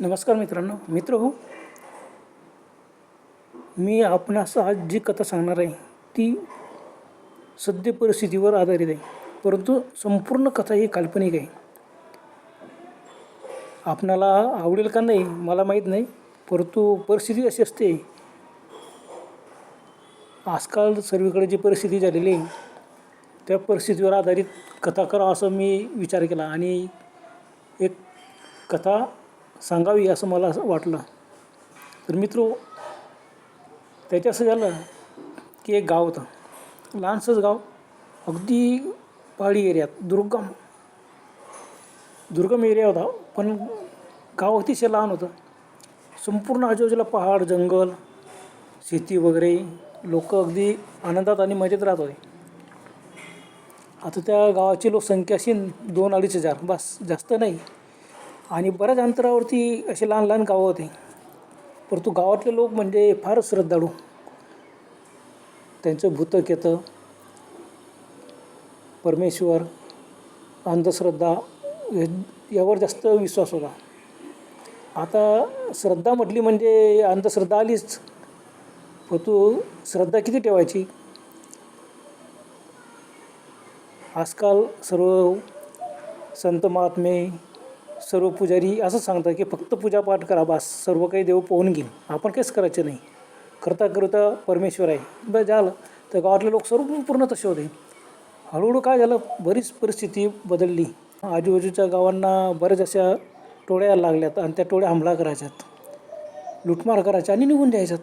नमस्कार मित्रांनो मित्र हो. मी आपणास आज जी कथा सांगणार आहे ती सद्य परिस्थितीवर आधारित आहे. परंतु संपूर्ण कथा ही काल्पनिक आहे. आपणाला आवडेल का नाही मला माहीत नाही. परंतु परिस्थिती अशी असते आजकाल सर्वीकडे जी परिस्थिती झालेली आहे त्या परिस्थितीवर आधारित कथा करावं असं मी विचार केला. आणि एक कथा सांगावी असं मला असं वाटलं. तर मित्र त्याच्या असं झालं की एक गाव होतं. लहानसंच गाव. अगदी पहाडी एरियात. दुर्गम. दुर्गम एरिया होता. पण गाव अतिशय लहान होतं. संपूर्ण आजूबाजूला पहाड जंगल शेती वगैरे. लोक अगदी आनंदात आणि मजेत राहत होते. आता त्या गावाची लोकसंख्या अशी दोन अडीच हजार. बस जास्त नाही. आणि बऱ्याच अंतरावरती असे लहान लहान गावं होते. परंतु गावातले लोक म्हणजे फारच श्रद्धाळू. त्यांचं भूतक येतं परमेश्वर अंधश्रद्धा यावर जास्त विश्वास होता. आता श्रद्धा म्हटली म्हणजे अंधश्रद्धा आलीच. परंतु श्रद्धा किती ठेवायची? आजकाल सर्व संत महात्मे सर्व पुजारी असं सांगतात की फक्त पूजापाठ करा बास. सर्व काही देव पोहून घेईल आपण काहीच करायचं नाही. करता करता परमेश्वर आहे. बरं झालं. तर गावातले लोक सर्व पूर्ण तसे होते. हळूहळू काय झालं? बरीच परिस्थिती बदलली. आजूबाजूच्या गावांना बऱ्याच अशा टोळ्या लागल्यात आणि त्या टोळ्या हमला करायच्यात. लुटमार करायच्या आणि निघून जायच्यात.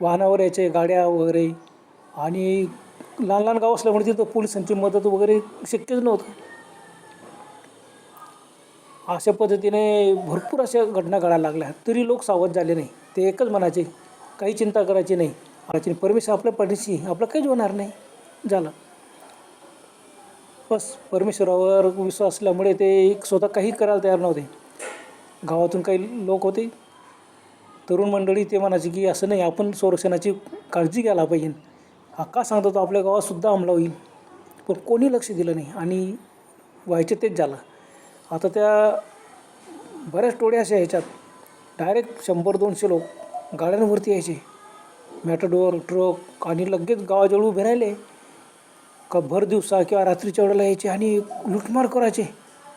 वाहनावर यायचे गाड्या वगैरे. आणि लहान लहान गाव असल्यामुळे तिथं पोलिसांची मदत वगैरे शक्यच नव्हतं. अशा पद्धतीने भरपूर अशा घटना घडायला लागल्या. तरी लोक सावध झाले नाही. ते एकच म्हणायचे काही चिंता करायची नाही. करायची परमेश्वर आपल्या पाठीशी आपलं काहीच होणार नाही. झालं. बस परमेश्वरावर विश्वास असल्यामुळे ते एक स्वतः काही करायला तयार नव्हते. गावातून काही लोक होते. तरुण मंडळी ते म्हणायचे की असं नाही आपण संरक्षणाची काळजी घ्यायला पाहिजे. हा का सांगतो तो आपल्या गावातसुद्धा अंमला होईल. पण कोणी लक्ष दिलं नाही आणि व्हायचे तेच झालं. आता त्या बऱ्याच टोळ्या अशा ह्याच्यात. डायरेक्ट शंभर दोनशे लोक गाड्यांवरती यायचे. मॅटाडोर ट्रक आणि लगेच गावाजवळ उभे राहिले. का भर दिवसा किंवा रात्रीच्या वेळेला यायचे आणि लुटमार करायचे.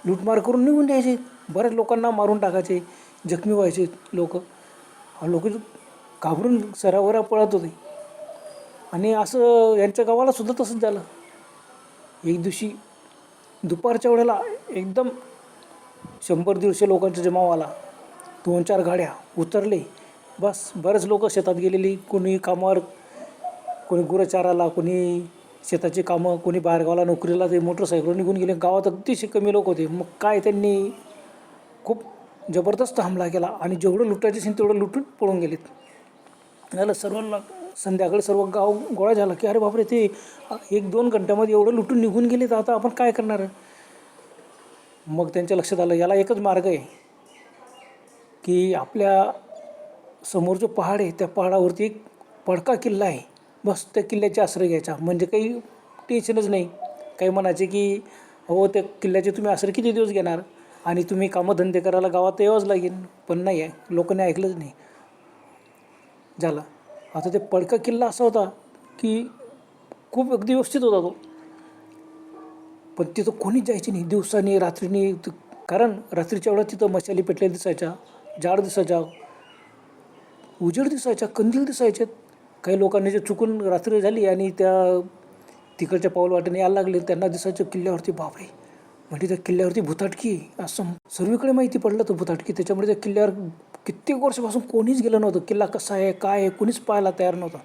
लुटमार करून निघून द्यायचे बऱ्याच लोकांना मारून टाकायचे. जखमी व्हायचे लोक. लोक घाबरून सरावरा पळत होते. आणि असं यांच्या गावाला सुद्धा तसंच झालं. एक दिवशी दुपारच्या वेळेला एकदम शंभर दीडशे लोकांचा जमाव आला. दोन चार गाड्या उतरले. बस बरेच लोक शेतात गेलेली. कोणी कामावर कोणी गुरंचाराला कोणी शेताची कामं कोणी बाहेरगावाला नोकरीला ते मोटरसायकल निघून गेले. गावात अतिशय कमी लोक होते. मग काय त्यांनी? खूप जबरदस्त हमला केला. आणि जेवढं लुटायचे असेल तेवढं लुटून पळून गेलेत. झालं सर्वांना संध्याकाळी सर्व गाव गोळा झाला की अरे बापरे ते एक दोन घंट्यामध्ये एवढं लुटून निघून गेले तर आता आपण काय करणार? मग त्यांच्या लक्षात आलं याला एकच मार्ग आहे की आपल्यासमोर जो पहाड आहे त्या पहाडावरती एक पडका किल्ला आहे. बस त्या किल्ल्याचे आश्रय घ्यायचा. म्हणजे काही टेन्शनच नाही. काही म्हणायचे की हो त्या किल्ल्याचे तुम्ही आश्रय किती दिवस घेणार? आणि तुम्ही कामधंदे करायला गावात यावंच लागेल. पण नाही आहे. लोकांनी ऐकलंच नाही. झालं. आता ते पडका किल्ला असा होता की खूप अगदी व्यवस्थित होता तो. पण तिथं कोणीच जायची नाही. दिवसाने रात्रीने कारण रात्रीच्या वेळात तिथं मशाली पेटलेल्या दिसायच्या जाड दिसायच्या उजेड दिसायच्या कंदील दिसायचे काही लोकांनी जे चुकून रात्री झाली आणि त्या तिकडच्या पाऊल वाटेने यायला लागले त्यांना दिसायचं किल्ल्यावरती बापरे! म्हणजे त्या किल्ल्यावरती भुताटकी असं सर्वीकडे माहिती पडलं तर भुताटकी. त्याच्यामुळे त्या किल्ल्यावर कित्येक वर्षापासून कोणीच गेलं नव्हतं. किल्ला कसा आहे काय आहे कोणीच पाहायला तयार नव्हता.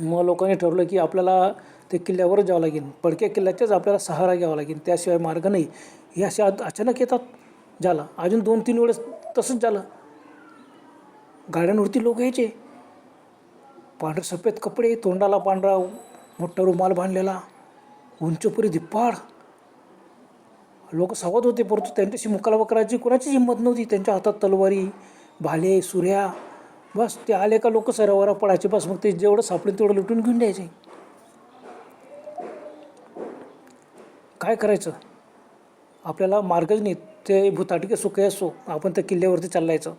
मग लोकांनी ठरवलं की आपल्याला ते किल्ल्यावरच जावं लागेल. पडक्या किल्ल्याच्याच आपल्याला सहारा घ्यावा लागेल. त्याशिवाय मार्ग नाही. हे असे अचानक येतात. झालं. अजून दोन तीन वेळेस तसंच झालं. गाड्यांवरती लोक यायचे. पांढरे सफेद कपडे तोंडाला पांढरा मोठा रुमाल बांधलेला. उंचपुरी धिप्पाड. लोक सावध होते परंतु त्यांच्याशी मुकालावा करायची कोणाचीच हिंमत नव्हती. त्यांच्या हातात तलवारी भाले सुऱ्या बस ते आले का लोक सरावरा पडायचे. बस मग ते जेवढं सापडेल तेवढं लुटून घेऊन द्यायचे. काय करायचं? आपल्याला मार्गच नाही. ते भूताटिके सुखे असो आपण त्या किल्ल्यावरती चाललायचं.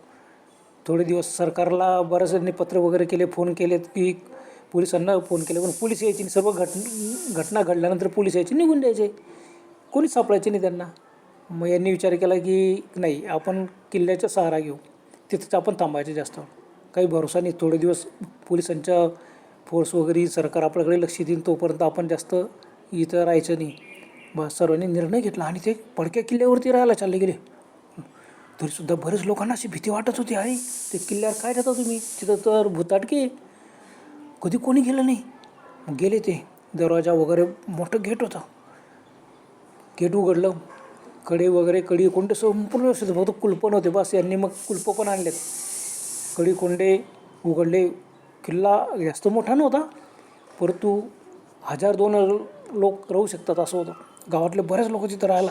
थोडे दिवस सरकारला बऱ्याच पत्र वगैरे केले फोन केलेत की पोलिसांना फोन केले पण पोलीस यायची नाही. सर्व घट घटना घडल्यानंतर पोलीस यायची निघून द्यायचे कोणीच सापडायचे नाही त्यांना. मग यांनी विचार केला की नाही आपण किल्ल्याचा सहारा घेऊ. तिथंच आपण थांबायचं जास्त. काही भरोसा नाही. थोडे दिवस पोलिसांच्या फोर्स वगैरे सरकार आपल्याकडे लक्ष देईल तोपर्यंत आपण जास्त इथं राहायचं नाही. बस सर्वांनी निर्णय घेतला आणि ते पडक्या किल्ल्यावरती राहायला चालले गेले. तरीसुद्धा बरेच लोकांना अशी भीती वाटत होती अरे ते किल्ल्यावर काय जाता तुम्ही? तिथं तर भुताटके कधी कोणी गेलं नाही. मग गेले ते. दरवाजा वगैरे मोठं गेट होतं. गेट उघडलं. कडे वगैरे कडी कोंडे संपूर्ण व्यवस्थित फक्त कुलपण होते बस. यांनी मग कुलपं पण आणलेत. कडी कोंडे उघडले. किल्ला जास्त मोठा नव्हता. परंतु हजार दोन लोक राहू शकतात असं होतं. गावातले बरेच लोक तिथं राहायला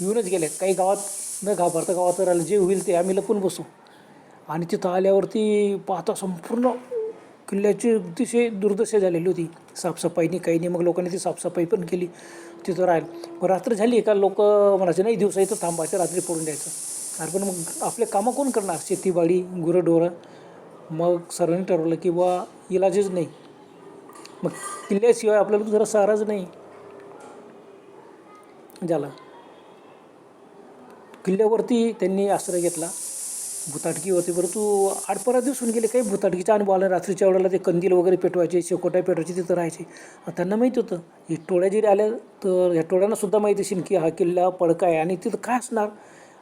येऊनच गेले. काही गावात न घाबरता गावात राहिलं जे होईल ते आम्ही लपून बसू. आणि तिथं आल्यावरती पाहता संपूर्ण किल्ल्याची अतिशय दुर्दशा झालेली होती. साफसफाईनी काही नाही. मग लोकांनी ती साफसफाई पण केली तिथं राहील पण रात्र झाली का लोक म्हणायचे नाही दिवसा इथं थांबायचं रात्री पडून द्यायचं. अरे पण मग आपले कामं कोण करणार? शेतीबाडी गुरंढोरं. मग सर्वांनी ठरवलं की बा इलाजच नाही. मग किल्ल्याशिवाय आपल्याला दुसरा सहाराच नाही. झाला किल्ल्यावरती त्यांनी आश्रय घेतला. भुताटकी होती परंतु आठ पंधरा दिवस होऊन गेले काही भुताटकीचा अनुभव आला रात्रीच्या वेळेला ते कंदील वगैरे पेटवायचे शेकोट्या पेटवायचे तिथं राहायचे. त्यांना माहिती होतं हे टोळ्या जरी आल्या तर ह्या टोळ्यांनासुद्धा माहिती असेल की हा किल्ला पडका आहे आणि तिथं काय असणार?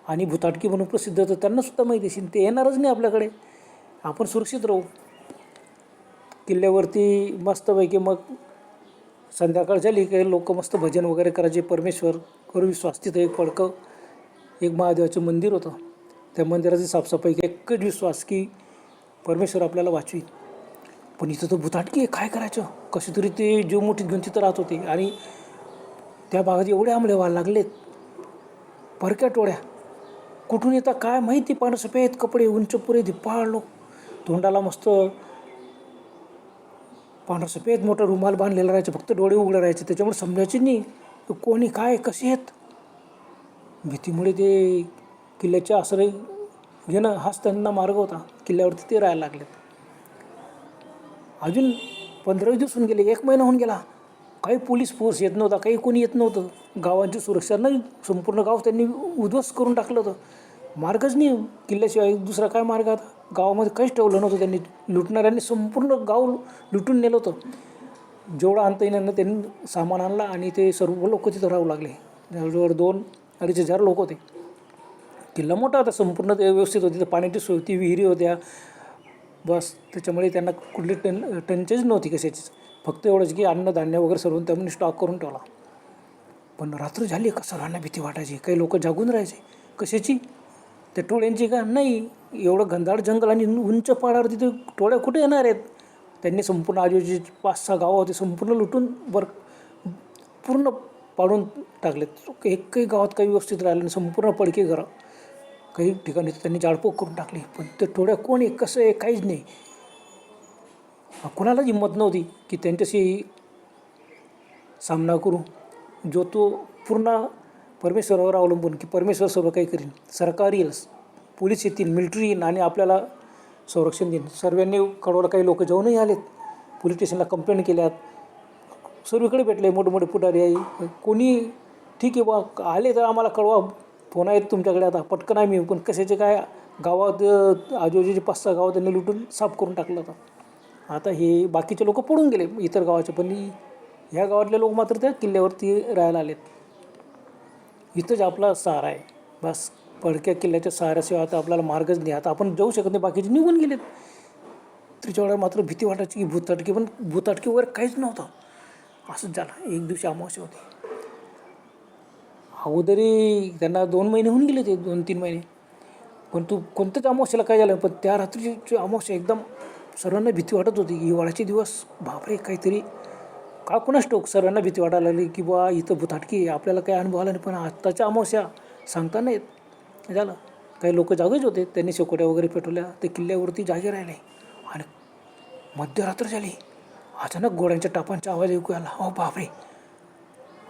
आणि भुताटकी म्हणून प्रसिद्ध होतं त्यांनासुद्धा माहिती असेल. ते येणारच नाही आपल्याकडे. आपण सुरक्षित राहू. किल्ल्यावरती मस्तपैकी मग संध्याकाळ झाली काही लोक मस्त भजन वगैरे करायचे परमेश्वर करू विश्वास तिथं एक पडकं एक महादेवाचं मंदिर होतं. त्या मंदिराची साफसफाई एकच विश्वास की परमेश्वर आपल्याला वाचवी पण इथं तर भुताटकी आहे काय करायचं? कशी तरी ते जीव मोठीत घेऊन तिथं राहत होते. आणि त्या भागात एवढे आंबळे व्हायला लागलेत. परक्या टोळ्या. कुठून येतात काय माहिती? पानं कपडे उंच पुरे धिप्पाळ लोक. तोंडाला मस्त पांढरा सफेद मोठा रुमाल बांधलेला राहायचं फक्त डोळे उघडे राहायचे. त्याच्यामुळे समजायचे नाही की कोणी काय कसे आहेत? भीतीमुळे ते किल्ल्याच्या आसरे घेणं हाच त्यांना मार्ग होता. किल्ल्यावरती ते राहायला लागलेत. अजून पंधरा दिवस होऊन गेले एक महिना होऊन गेला. काही पोलीस फोर्स येत नव्हता काही कोणी येत नव्हतं. गावांची सुरक्षा नाही संपूर्ण गाव त्यांनी उद्ध्वस्त करून टाकलं होतं. मार्गच नाही. किल्ल्याशिवाय दुसरा काय मार्ग आता? गावामध्ये काहीच ठेवलं नव्हतं त्यांनी. लुटणाऱ्यांनी संपूर्ण गाव लुटून नेलं होतं. जेवढं आणता येईल त्यांनी सामान आणला आणि ते सर्व लोक तिथं राहू लागले. जवळजवळ दोन अडीच हजार लोक होते. किल्ला मोठा होता संपूर्ण ते व्यवस्थित होती. तर पाण्याची सोय होती विहिरी होत्या. बस त्याच्यामुळे त्यांना कुठली टन टंचेच नव्हती कशाचीच. फक्त एवढंच की अन्नधान्य वगैरे सर्व त्यांनी स्टॉक करून ठेवला. पण रात्र झाली का सर्वांना भीती वाटायची? काही लोक जागून राहायचे. कशाची? त्या टोळ्यांची का? नाही. एवढं घनदाट जंगल आणि उंच पहाडावर तिथे टोळ्या कुठे येणार आहेत? त्यांनी संपूर्ण आजूबाजूचे पाच सहा गावं होते संपूर्ण लुटून वर पूर्ण पाडून टाकलेत. एकही गावात काही व्यवस्थित राहिलं नाही. संपूर्ण पडके घरं. काही ठिकाणी त्यांनी जाळपोक करून टाकली. पण ते टोळ्या कोण आहे? कसं आहे? काहीच नाही. कोणालाच हिंमत नव्हती की त्यांच्याशी सामना करू. जो तो पूर्ण परमेश्वरावर अवलंबून की परमेश्वर सर्व काही करीन. सरकार येईल पोलीस येतील मिलिटरी येईल आणि आपल्याला संरक्षण देईन. सर्वांनी कळवलं काही लोक जाऊनही आलेत. पोलीस स्टेशनला कंप्लेंट केल्यात. सर्वीकडे भेटले मोठमोठे पुढारी आहे. कोणी ठीक आहे बा आले तर आम्हाला कळवा. फोन आहेत तुमच्याकडे आता. पटकन आहे मी पण कशाचे काय गावात आजूबाजूचे पाच सहा गावात त्यांनी लुटून साफ करून टाकलं होतं. आता हे बाकीचे लोक पडून गेले इतर गावाचे. पण ह्या गावातले लोक मात्र त्या किल्ल्यावरती राहायला आलेत. इथंच आपला सहारा आहे. बस पडक्या किल्ल्याच्या सहाऱ्याशिवाय आता आपल्याला मार्गच नाही. आता आपण जाऊ शकत नाही. बाकीचे निघून गेलेत. त्याच्या मात्र भीती वाटायची की भूताटकी पण भूताटकी वगैरे काहीच नव्हतं. असंच झालं. एक दिवशी अमावस्या होती. अगोदरी त्यांना दोन महिने होऊन गेले ते दोन तीन महिने. पण तू कोणत्याच अमावस्याला काय झालं? पण त्या रात्रीची अमावस्या एकदम सर्वांना भीती वाटत होती. हिवाळ्याचे दिवस बापरे काहीतरी का कुणाच टोक सर्वांना भीती वाटायला लागली की बा इथं भूताटकी आहे. आपल्याला काही अनुभव आला नाही पण आत्ताच्या अमावस्या सांगता नाही झालं. काही लोक जागेच होते. त्यांनी शेकोट्या वगैरे पेटवल्या. ते किल्ल्यावरती जागे राहिले. आणि मध्यरात्र झाली. अचानक घोड्यांच्या टापांचा आवाज ऐकू आला. हो बापरे.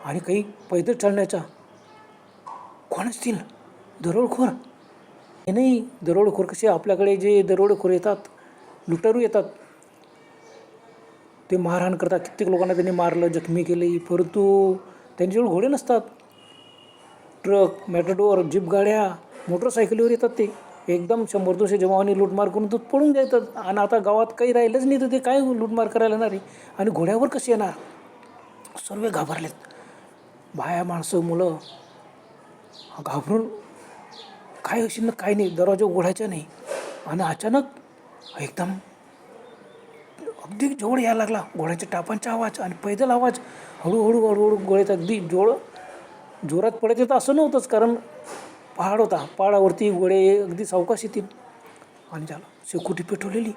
आणि काही पैदल चालण्याचा कोण असतील दरोडखोर. हे नाही दरोडखोर कसे आपल्याकडे जे दरोडखोर येतात लुटारू येतात ते मारहाण करतात कित्येक लोकांना त्यांनी मारलं जखमी केली परंतु त्यांच्याजवळ घोडे नसतात. ट्रक मॅटाडोर जीप गाड्या मोटरसायकलीवर येतात ते. एकदम शंभर दोनशे जमावाने लूटमार करून तो पळून जातात आणि आता गावात काही राहिलंच नाही तर ते काय लूटमार करायला येणार आहे? आणि घोड्यावर कसे येणार? सर्व घाबरलेत. बाया माणसं मुलं. घाबरून काय अशी ना काय नाही दरवाजा उघडायचा नाही. आणि अचानक एकदम अगदी जोड यायला लागला. घोड्याच्या टापांचा आवाज आणि पैदल आवाज. हळूहळू हळूहळू गोळ्यात अगदी जोड जोरात पडत येतं असं नव्हतंच कारण पहाड होता. पहाडावरती गोळे अगदी सावकाश येतील. आणि झालं. शेकोटी पेटवलेली.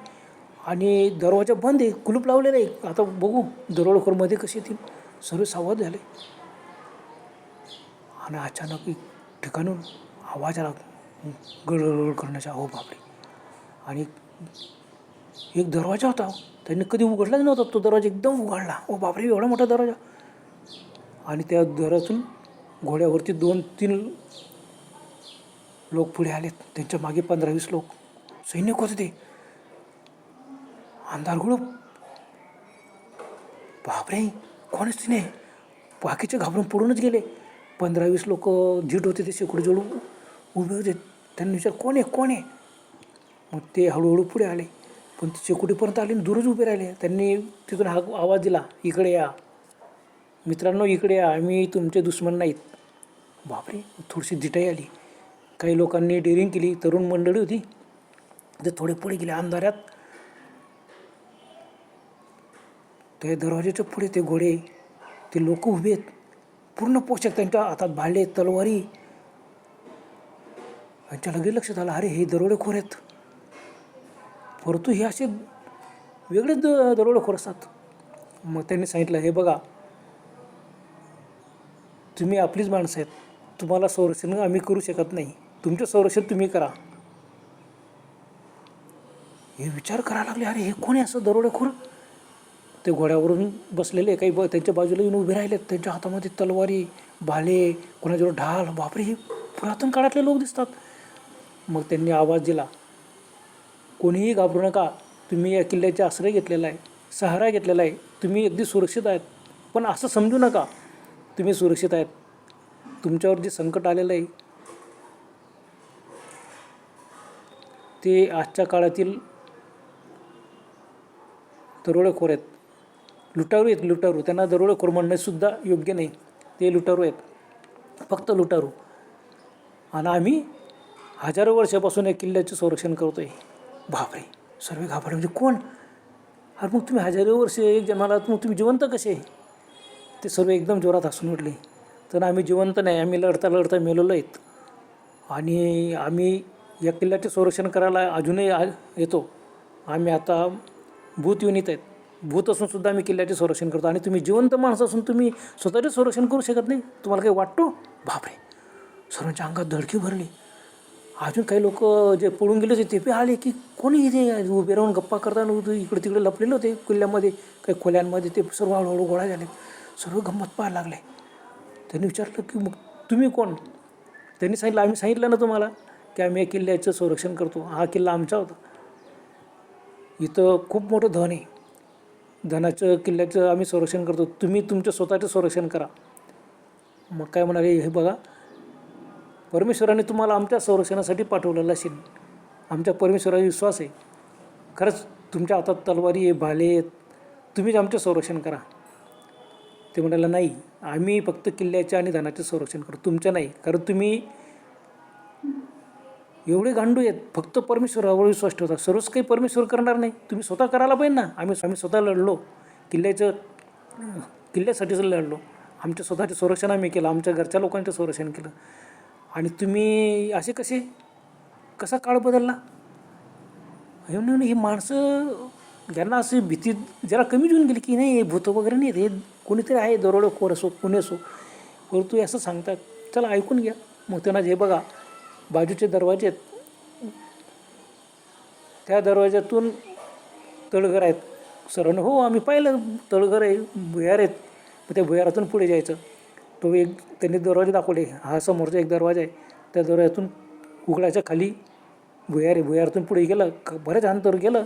आणि दरवाजा बंद आहे. कुलूप लावलेलं आहे. आता बघू दरोडखोरमध्ये कसे येतील. सर्व सावध झाले. आणि अचानक एक ठिकाणून आवाज आला. गडगड करण्याचा. अहो बापरे. आणि एक दरवाजा होता. त्यांनी कधी उघडलाच नव्हता तो दरवाजा एकदम उघडला. ओ बापरे एवढा मोठा दरवाजा. आणि त्या दरातून घोड्यावरती दोन तीन लोक पुढे आलेत. त्यांच्या मागे पंधरा वीस लोक. सैनिक होते? ते आमदार गुळप. बापरे कोणच तिने? बाकीचे घाबरून पडूनच गेले. पंधरा वीस लोक झीट होते ते शेकडो जोडून उभे होते. त्यांनी विचार कोण आहे? कोण आहे? मग ते हळूहळू पुढे आले. पण ते शेकोटीपर्यंत आले आणि दूरच उभे राहिले. त्यांनी तिथून हा आवाज दिला इकडे या. मित्रांनो इकडे या. आम्ही तुमचे दुश्मन नाहीत. बापरे थोडीशी दिटाई आली. काही लोकांनी डेअरिंग केली. तरुण मंडळी होती. ते थोडे पुढे गेले अंधारात. ते दरवाज्याच्या पुढे ते घोडे ते लोक उभे आहेत. पूर्ण पोषक त्यांच्या हातात भाले तलवारी. त्यांच्या लगेच लक्षात आलं अरे हे दरोडेखोर आहेत. परंतु हे असे वेगळेच द दरोडेखोर असतात. मग त्यांनी सांगितलं हे बघा तुम्ही आपलीच माणसं आहेत. तुम्हाला संरक्षण आम्ही करू शकत नाही. तुमचं संरक्षण तुम्ही करा. हे विचार करायला लागले अरे हे कोणी असं दरोडेखोर ते घोड्यावरून बसलेले काही ब त्यांच्या बाजूला येऊन उभे राहिलेत. त्यांच्या हातामध्ये तलवारी भाले कोणाजवळ ढाल. बापरे हे पुरातन काळातले लोक दिसतात. मग त्यांनी आवाज दिला कोणीही घाबरू नका. तुम्ही या किल्ल्याचा आश्रय घेतलेला आहे सहारा घेतलेला आहे. तुम्ही अगदी सुरक्षित आहेत. पण असं समजू नका. तुम्ही सुरक्षित आहेत. तुमच्यावर जे संकट आलेलं आहे ते आजच्या काळातील दरोडेखोर आहेत. लुटारू आहेत लुटारू. त्यांना दरोडेखोर म्हणणंसुद्धा योग्य नाही. ते लुटारू आहेत. फक्त लुटारू. आणि आम्ही हजारो वर्षापासून या किल्ल्याचं संरक्षण करतो आहे बापरे सर्व घाबरले. म्हणजे कोण? अरे मग तुम्ही हजारो वर्ष एक जन्माला मग तुम्ही जिवंत कसे? ते सर्व एकदम जोरात हसून उठले तर आम्ही जिवंत नाही आम्ही लढता लढता मेलेलो आहेत. आणि आम्ही या किल्ल्याचे संरक्षण करायला अजूनही येतो. आम्ही आता भूत युनित आहेत. भूत असून सुद्धा आम्ही किल्ल्याचे संरक्षण करतो. आणि तुम्ही जिवंत माणसं असून तुम्ही स्वतःचे संरक्षण करू शकत नाही? तुम्हाला काही वाटतो? बापरे सर्वांच्या अंगात धडकी भरली. अजून काही लोक जे पळून गेले होते ते बी आले की कोणी इथे उभे राहून गप्पा करताना उभे इकडे तिकडे लपलेले होते किल्ल्यामध्ये काही खोल्यांमध्ये ते सर्व हळूहळू गोळा झाले. सर्व गंमत पाहायला लागले. त्यांनी विचारलं की मग तुम्ही कोण? त्यांनी सांगितलं आम्ही सांगितलं ना तुम्हाला की आम्ही या किल्ल्याचं संरक्षण करतो. हा किल्ला आमचा होता. इथं खूप मोठं धन आहे. धनाचं किल्ल्याचं आम्ही संरक्षण करतो. तुम्ही तुमचं स्वतःचं संरक्षण करा. मग काय म्हणाले हे बघा परमेश्वराने तुम्हाला आमच्या संरक्षणासाठी पाठवलेलं असेल. आमच्या परमेश्वराचा विश्वास आहे. खरंच तुमच्या हातात तलवारी आहे भाले आहेत. तुम्हीच आमचं संरक्षण करा. ते म्हणाला नाही आम्ही फक्त किल्ल्याचे आणि धनाचे संरक्षण करू. तुमचं नाही. कारण तुम्ही एवढे गांडू आहेत. फक्त परमेश्वरावर विश्वास ठेवता. सर्वच काही परमेश्वर करणार नाही. तुम्ही स्वतः करायला पाहिजे ना. आम्ही आम्ही स्वतः लढलो. किल्ल्याचं किल्ल्यासाठीच लढलो. आमच्या स्वतःचे संरक्षण आम्ही केलं. आमच्या घरच्या लोकांचं संरक्षण केलं. आणि तुम्ही असे कसे? कसा काळ बदलला? हे म्हणून ही माणसं ज्यांना अशी भीती जरा कमी घेऊन गेली की नाही हे भूतं वगैरे नाही हे कोणीतरी आहे दरोडेखोर असो कोणी असो. परंतु असं सांगतात चला ऐकून घ्या. मग त्यांना हे बघा बाजूचे दरवाजे आहेत. त्या दरवाज्यातून तळघर आहेत. सरण हो आम्ही पाहिलं तळघर आहे भुयार आहेत. मग त्या भुयारातून पुढे जायचं. तो एक त्यांनी दरवाजे दाखवले. हा समोरचा एक दरवाजा आहे. त्या दरवाज्यातून उघडाच्या खाली भुयार आहे. भुयारातून पुढे गेलं क बरेच अंतर गेलं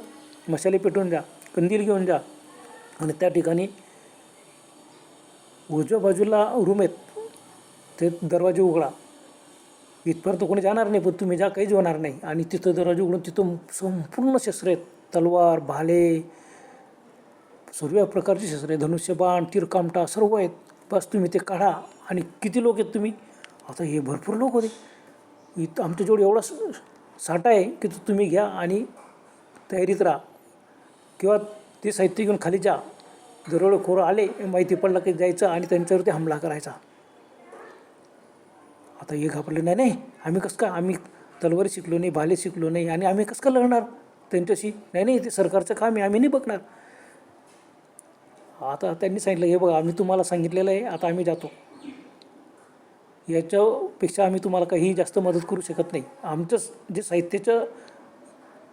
मसाले पेटवून जा कंदील घेऊन जा. आणि त्या ठिकाणी उजव्या बाजूला रूम आहेत. ते दरवाजे उघडा. इथपर्यंत कोणी जाणार नाही पण तुम्ही जा काहीच होणार नाही. आणि तिथं दरवाजे उघडून तिथं संपूर्ण शस्त्र आहेत. तलवार भाले सर्व प्रकारचे शस्त्र आहे धनुष्यबाण तिरकामटा सर्व आहेत. बस तुम्ही ते काढा आणि किती लोक आहेत तुम्ही? आता हे भरपूर लोक होते. इथं आमच्याजवळ एवढा स- साठा आहे की तो तुम्ही घ्या आणि तयारीत राहा. किंवा ते साहित्य घेऊन खाली जा. दरोडेखोरं आले माहिती पडलं की जायचं आणि त्यांच्यावरती हमला करायचा. आता हे घाबरले नाही नाही. आम्ही कसं काय आम्ही तलवारी शिकलो नाही भाले शिकलो नाही आणि आम्ही कसं का लढणार? त्यांच्याशी नाही नाही ते सरकारचं काम आहे आम्ही नाही बघणार. आता त्यांनी सांगितलं हे बघा आम्ही तुम्हाला सांगितलेलं आहे आता आम्ही जातो. याच्यापेक्षा आम्ही तुम्हाला काही जास्त मदत करू शकत नाही. आमचं जे साहित्याचं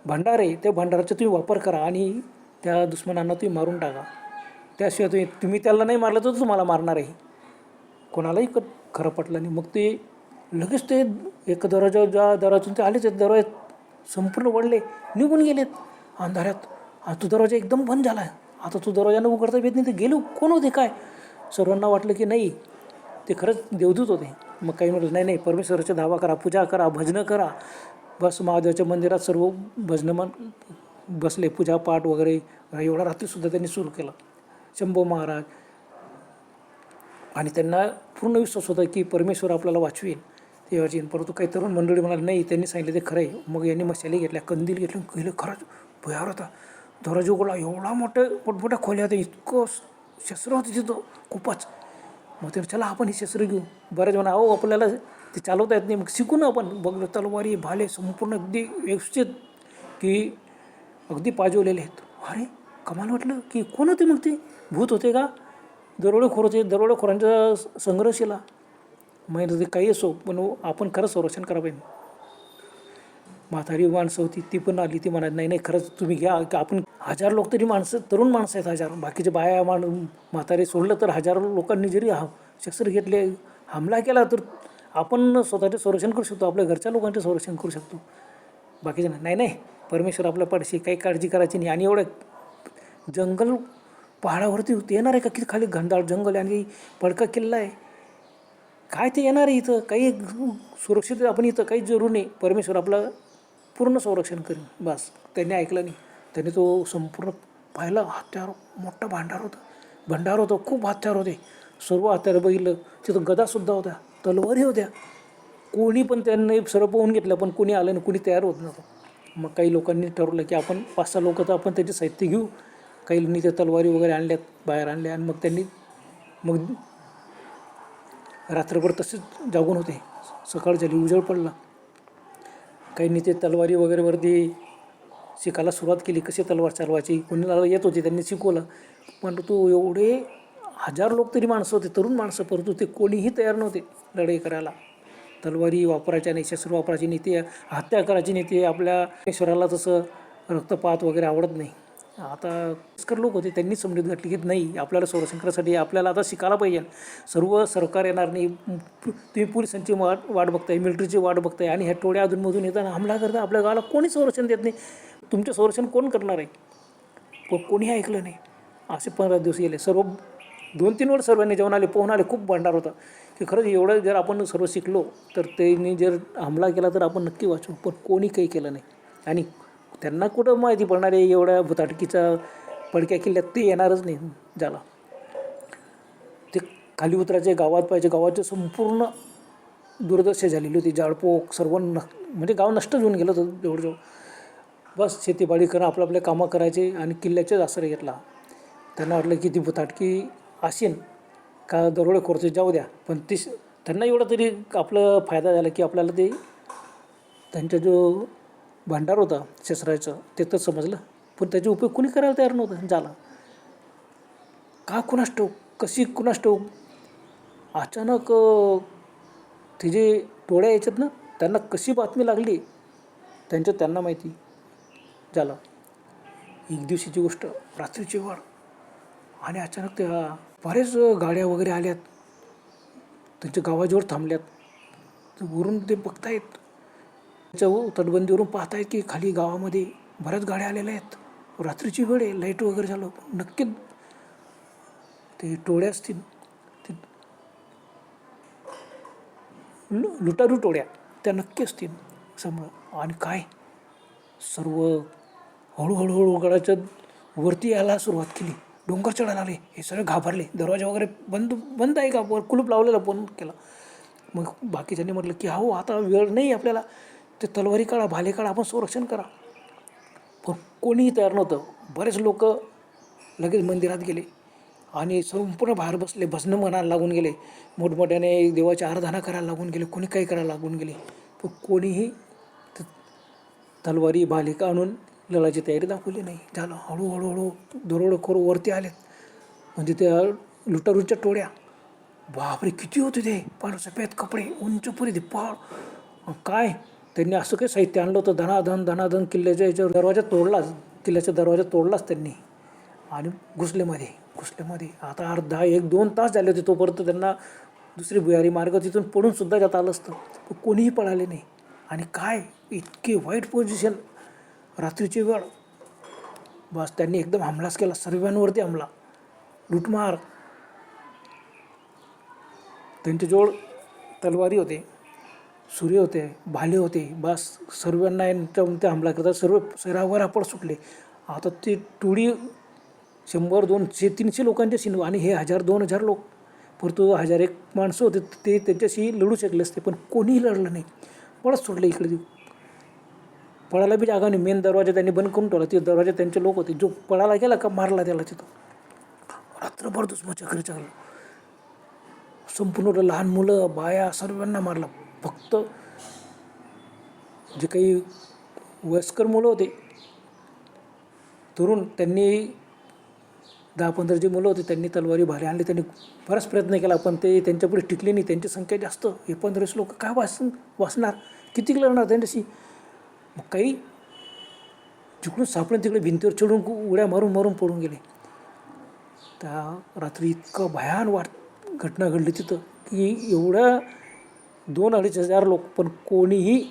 भांडार आहे त्या भांडाराचा तुम्ही वापर करा आणि त्या दुश्मनांना तुम्ही मारून टाका. त्याशिवाय तुम्ही तुम्ही त्याला नाही मारलं तर तुम्हाला मारणार आहे. कोणालाही क खरं पटलं नाही. मग ते लगेच ते एक दरवाजा ज्या दरवाजून ते आलेच आहेत दरवाज्यात संपूर्ण वळले निघून गेलेत अंधाऱ्यात हा तो दरवाजा एकदम बंद झाला. आहे आता तू दरवाजानं उघडता येत नाही ते गेलो. कोण होते काय? सर्वांना वाटलं की नाही ते खरंच देवदूत होते. मग काही म्हटलं नाही नाही परमेश्वराचा धावा करा पूजा करा भजनं करा. बस महादेवाच्या मंदिरात सर्व भजनं मन बसले पूजापाठ वगैरे एवढा रात्रीसुद्धा त्यांनी सुरू केलं. शंभो महाराज. आणि त्यांना पूर्ण विश्वास होता की परमेश्वर आपल्याला वाचवेल ते वाचवेल परंतु काही तरुण मंडळी म्हणाले नाही त्यांनी सांगितलं ते खरं आहे. मग यांनी मशाली घेतल्या कंदील घेतलं गेलं खरंच भयावर होता. दरवाजा एवढा मोठं मोठमोठ्या खोल्या होत्या इतकं शस्त्र होतं तिथं खूपच. मग ते चला आपण हे शस्त्र घेऊ. बऱ्याच म्हणा अहो आपल्याला ते चालवता येत नाही. मग शिकू ना आपण बघलो तलवारी भाले संपूर्ण अगदी व्यवस्थित की अगदी पाजवलेले आहेत. अरे कमाल वाटलं की कोण होते मग ते? भूत होते का? दरोडेखोर होते. दरोडेखोरांचा स- संघर्ष मग ते काही असो पण आपण खरंच संरक्षण करा पाहिजे म्हातारी माणसं होती ती पण आली ती म्हणाली नाही नाही खरंच तुम्ही घ्या आपण हजार लोक तरी माणसं तरुण माणसं आहेत हजार. बाकीचे बाया माण म्हातारे सोडलं तर हजारो लोकांनी जरी हा शस्त्र घेतले हमला केला तर आपण स्वतःचे संरक्षण करू शकतो आपल्या घरच्या लोकांचे संरक्षण करू शकतो. बाकीचे नाही नाही परमेश्वर आपल्या पाठीशी काही काळजी करायची नाही आणि एवढं जंगल पहाडावरती येणार आहे का? किती खाली घनदाळ जंगल आणि पडका किल्ला आहे. काय ते येणार आहे इथं? काही सुरक्षित आपण इथं काही जरूर नाही. परमेश्वर आपला पूर्ण संरक्षण करीन. बस. त्यांनी ऐकलं नाही. त्यांनी तो संपूर्ण पाहिलं. हत्यार मोठा भांडार होता. भंडार होता. खूप हत्यार होते. सर्व हत्यार बघितलं. तिथं गदासुद्धा होत्या. तलवारी होत्या. कोणी पण त्यांनी सर्व पोहून घेतलं पण कोणी आलं नाही. कोणी तयार होत नव्हतं. मग काही लोकांनी ठरवलं की आपण पाच सहा लोक तर आपण त्याचे साहित्य घेऊ. काहींनी त्या तलवारी वगैरे आणल्यात बाहेर आणल्या आणि मग त्यांनी मग रात्रभर तसेच जागून होते. सकाळ झाली उजळ पडला. काहींनी ते तलवारी वगैरेवरती शिकायला सुरुवात केली कशी तलवार चालवायची कोणाला येत होती त्यांनी शिकवलं. पण तो एवढे हजार लोक तरी माणसं होते तरुण माणसं परंतु ते कोणीही तयार नव्हते लढाई करायला. तलवारी वापरायच्या नाही शस्त्र वापरायची नाही ते हत्या करायची नाही ते आपल्या ईश्वराला तसं रक्तपात वगैरे आवडत नाही. आता वयस्कर लोक होते त्यांनी समजूत घातली की नाही. आपल्याला संरक्षण आपल्याला आता शिकायला पाहिजे. सर्व सरकार येणार नाही. तुम्ही पोलिसांची वाट वाट बघताय मिलिटरीची वाट बघताय आणि ह्या टोळ्या अधूनमधून येताना हमला करता आपल्या गावाला कोणी संरक्षण देत नाही. तुमचं संरक्षण कोण करणार आहे? को कोणी ऐकलं नाही. असे पंधरा दिवस गेले. सर्व दोन तीन वेळ सर्वांनी जेवण आले पोहून आले खूप भांडार होता. की खरंच एवढं जर आपण सर्व शिकलो तर त्यांनी जर हमला केला तर आपण नक्की वाचू पण कोणी काही केलं नाही. आणि त्यांना कुठं माहिती पडणार आहे? एवढ्या भुताटकीचा पडक्या किल्ल्यात ते येणारच नाही झाला ते खाली उतरायचे गावात पाहिजे गावाचे संपूर्ण दुर्दशा झालेली होती. जाळपोक सर्व न म्हणजे गाव नष्ट होऊन गेलं होतं जवळजवळ. बस शेतीबाडी करणं आपलं आपल्या कामं करायचे आणि किल्ल्याचेच आश्रय घेतला. त्यांना वाटलं की ती भुताटकी असेन का दरोडे खोरते जाऊ द्या. पण ती त्यांना एवढं तरी आपलं फायदा झाला की आपल्याला ते त्यांचा जो भांडार होता शस्त्राचं ते तर समजलं. पण त्याचा उपयोग कुणी करायला तयार नव्हतं झाला. का कुणास ठाऊक? कशी कुणास ठाऊक? अचानक अं, ते जे टोळ्या यायच्यात ना त्यांना कशी बातमी लागली? त्यांच्या त्यांना माहिती झालं. एक दिवशीची गोष्ट रात्रीची वाढ. आणि अचानक त्या बरेच गाड्या वगैरे आल्यात. त्यांच्या गावाजवळ थांबल्यात. वरून ते बघतायत. त्याच्या तटबंदीवरून पाहतायत की खाली गावामध्ये बऱ्याच गाड्या आलेल्या आहेत. रात्रीची वेळ आहे लाइट वगैरे झालं नक्कीच ते टोळ्या असतील. ते लु लुटारू टोळ्या त्या नक्की असतील. समोर आणि काय? सर्व हळूहळू हळू गडाच्या वरती यायला सुरुवात केली. डोंगर चढायला आले. हे सगळे घाबरले. दरवाजा वगैरे बंद बंद आहे का? वर कुलूप लावलेला फोन केला. मग बाकीच्यांनी म्हटलं की हो आता वेळ नाही आपल्याला. ते तलवारी काढा भाले काढा आपण संरक्षण करा. पण कोणीही तयार नव्हतं. बरेच लोक लगेच मंदिरात गेले आणि संपूर्ण बाहेर बसले भजनं म्हणायला लागून गेले. मोठमोठ्याने देवाची आराधना करायला लागून गेले कोणी काही करायला लागून गेले. पण कोणीही तलवारी भालिका आणून लढायची तयारी दाखवली नाही. झालं हळूहळू हळू दरोडेखोर वरती आलेत. म्हणजे त्या लुटारूंच्या टोळ्या. बापरे किती होते ते? पार सफेद कपडे उंच पुरे ते पाड काय? त्यांनी असं काही साहित्य आणलं होतं धनाधन धनाधन किल्ल्याच्या याच्यावर दरवाजा तोडलाच किल्ल्याचा दरवाजा तोडलाच त्यांनी. आणि घुसलेमध्ये घुसलेमध्ये. आता अर्धा एक दोन तास झाले होते तोपर्यंत त्यांना दुसरी भुयारी मार्ग तिथून पडून सुद्धा जात आलं असतं. पण कोणीही पळाले नाही. आणि काय? इतकी वाईट पोझिशन रात्रीची वेळ. बस त्यांनी एकदम हमलाच केला. सर्वांवरती हमला. लुटमार. त्यांच्याजवळ तलवारी होते. सूर्य होते भाले होते बस सर्वांना यांच्यामध्ये हमला करता सर्व सरावर आपण सुटले. आता ती टोळी शंभर दोनशे तीनशे लोकांच्या सिन आणि हे हजार दोन हजार लोक परंतु हजार एक माणसं होते ते त्यांच्याशी लढू शकले असते पण कोणीही लढलं नाही. पळत सोडलं इकडे. पळायला बी जागा नाही. मेन दरवाजा त्यांनी बंद करून ठेवला. ते दरवाजा त्यांचे लोक होते. जो पळायला गेला का मारला त्याला तिथं. रात्रभर दुश्मचक्र चाललं. संपूर्ण लहान मुलं बाया सर्वांना मारला. फक्त जे काही वयस्कर मुलं होते तरुण त्यांनी दहा पंधरा जे मुलं होते त्यांनी तलवारी भारी आणली त्यांनी बराच प्रयत्न केला पण ते त्यांच्यापुढे टिकले नाही. त्यांची संख्या जास्त. हे पंधराशे लोक काय वाच वाचणार? किती लढणार त्यांच्याशी? मग काही जिकडून सापडून तिकडे भिंतीवर चढून उड्या मारून मारून पडून गेले. त्या रात्री इतकं भयान वाट घटना घडली तिथं की एवढ्या दोन अडीच हजार लोक पण कोणीही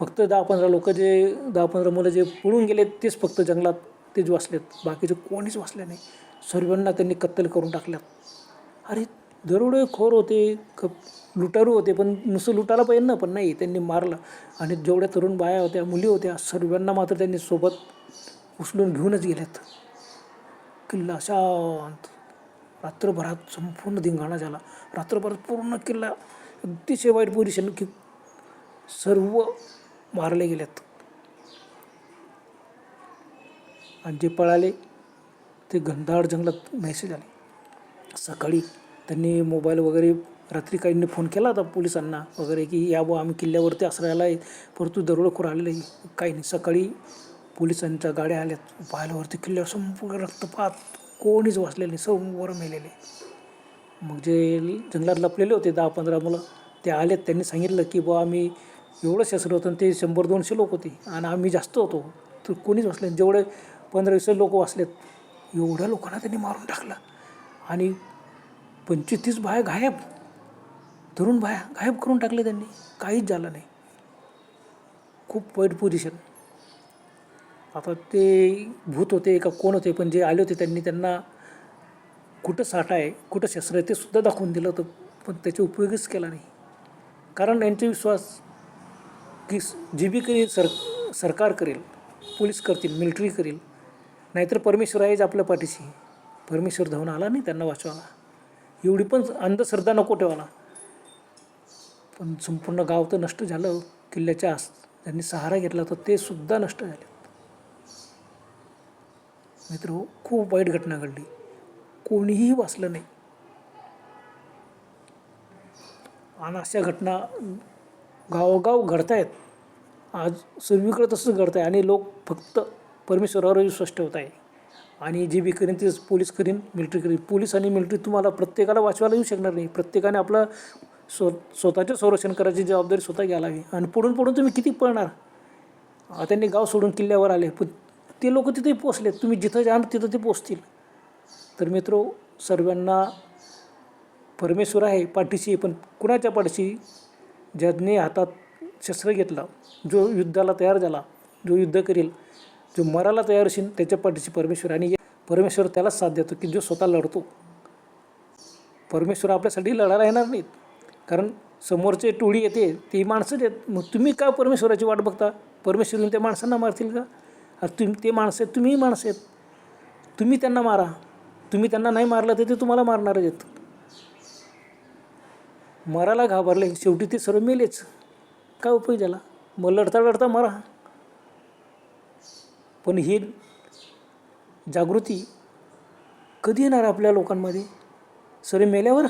फक्त दहा पंधरा लोक जे दहा पंधरा मुलं जे पळून गेले तेच फक्त जंगलात तेच वाचलेत. बाकीचे कोणीच वाचले नाही. सर्वांना त्यांनी कत्तल करून टाकल्यात. अरे दरोडे खोर होते क लुटारू होते पण नुसतं लुटायला पाहिजे ना पण नाही त्यांनी मारलं. आणि जेवढ्या तरुण बाया होत्या मुली होत्या सर्वांना मात्र त्यांनी सोबत उचलून घेऊनच गेल्यात किल्ला शांत. रात्रभरात संपूर्ण धिंगाणा झाला. रात्रभरात पूर्ण किल्ला अतिशय वाईट पोझिशन की सर्व मारले गेलेत आणि जे पळाले ते घनदाट जंगलात मेसेज आले. सकाळी त्यांनी मोबाईल वगैरे रात्री काहींनी फोन केला होता पोलिसांना वगैरे की या बुवा आम्ही किल्ल्यावरती असरायला आहे परंतु दरोडेखोर आलेलं आहे काही नाही. सकाळी पोलिसांच्या गाड्या आल्यात. पाहिल्यावरती किल्ल्यावर संपूर्ण रक्तपात. कोणीच वाचलेले नाही. समोर मेलेले. मग जे जंगलात लपलेले होते दहा पंधरा मुलं ते आलेत त्यांनी सांगितलं की बुवा आम्ही एवढं शस्त्र होतं आणि ते शंभर दोनशे लोक होते आणि आम्ही जास्त होतो. तर कोणीच वाचले नाही. जेवढे पंधरा वीस लोक वाचलेत एवढ्या लोकांना त्यांनी मारून टाकलं. आणि पंचवीस तीस बाया गायब तरुण बाया गायब करून टाकले त्यांनी. काहीच झालं नाही. खूप वाईट पोझिशन आता ते भूत होते का कोण होते पण जे आले होते त्यांनी त्यांना कुठं साठा आहे कुठं शस्त्र आहे ते सुद्धा दाखवून दिलं होतं पण त्याचा उपयोगच केला नाही. कारण यांचा विश्वास की जी बी करेल सर सरकार करेल पोलीस करतील मिलिटरी करेल नाहीतर परमेश्वर आहेच आपल्या पाठीशी. परमेश्वर धावून आला नाही त्यांना वाचवायला. एवढी पण अंधश्रद्धा नको ठेवायला. पण संपूर्ण गाव तर नष्ट झालं किल्ल्याच्या आस ज्यांनी सहारा घेतला होता ते सुद्धा नष्ट झाले मित्र हो खूप वाईट घटना घडली. कोणीही वाचलं नाही. आणि अशा घटना गावोगाव घडत आहेत आज सर्वीकडे तसंच घडत आहे आणि लोक फक्त परमेश्वरावर विश्वास ठेवत आहे आणि जे बी करीन तेच पोलीस करीन मिलिटरी करीन. पोलीस आणि मिलिटरी तुम्हाला प्रत्येकाला वाचवायला येऊ शकणार नाही. प्रत्येकाने आपलं स्व स्वतःचे संरक्षण करायची जबाबदारी स्वतः घ्यायला हवी. आणि पुढून पुढून तुम्ही किती पळणार? त्यांनी गाव सोडून किल्ल्यावर आले. पण ते लोक तिथे पोचले तुम्ही जिथं जाणार तिथं ते पोचतील तर मित्र सर्वांना परमेश्वर आहे पाठीशी पण कुणाच्या पाठीशी? ज्याने हातात शस्त्र घेतला जो युद्धाला तयार झाला जो युद्ध करेल जो मराला तयार असेल त्याच्या पाठीशी परमेश्वर आणि परमेश्वर त्यालाच साथ देतो की जो स्वतः लढतो. परमेश्वर आपल्यासाठी लढायला येणार नाहीत. कारण समोरचे टोळी येते ती माणसंच आहेत मग तुम्ही का परमेश्वराची वाट बघता? परमेश्वर येऊन त्या माणसांना मारतील का? अरे तुम ते माणसं आहेत तुम्हीही माणसं आहेत. तुम्ही त्यांना मारा. तुम्ही त्यांना नाही मारलं तर ते तुम्हाला मारणारच आहेत. मराला घाबरले. शेवटी ते सर्व मेलेच. काय उपयोग झाला? मग लढता लढता मरा. पण ही जागृती कधी येणार आपल्या लोकांमध्ये? सरे मेल्यावर?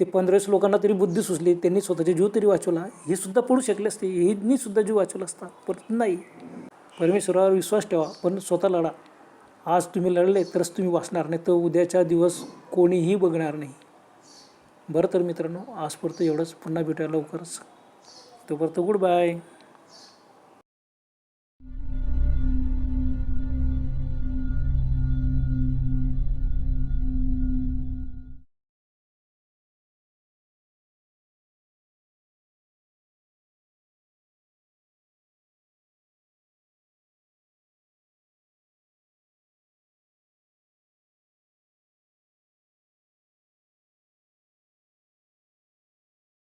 ते पंधरावीस लोकांना तरी बुद्धी सुचली. त्यांनी स्वतःचे जीव तरी वाचवला. हे सुद्धा पडू शकले असते. हेनी सुद्धा जीव वाचवला असता. पण नाही. परमेश्वरावर विश्वास ठेवा. पण स्वतः लढा. आज तुम्ही लढले तरच तुम्ही वाचणार नाही तर उद्याचा दिवस कोणीही बघणार नाही. बरं तर मित्रांनो आजपर्यंत एवढंच. पुन्हा भेटायला लवकरच. तोपर्यंत गुड बाय.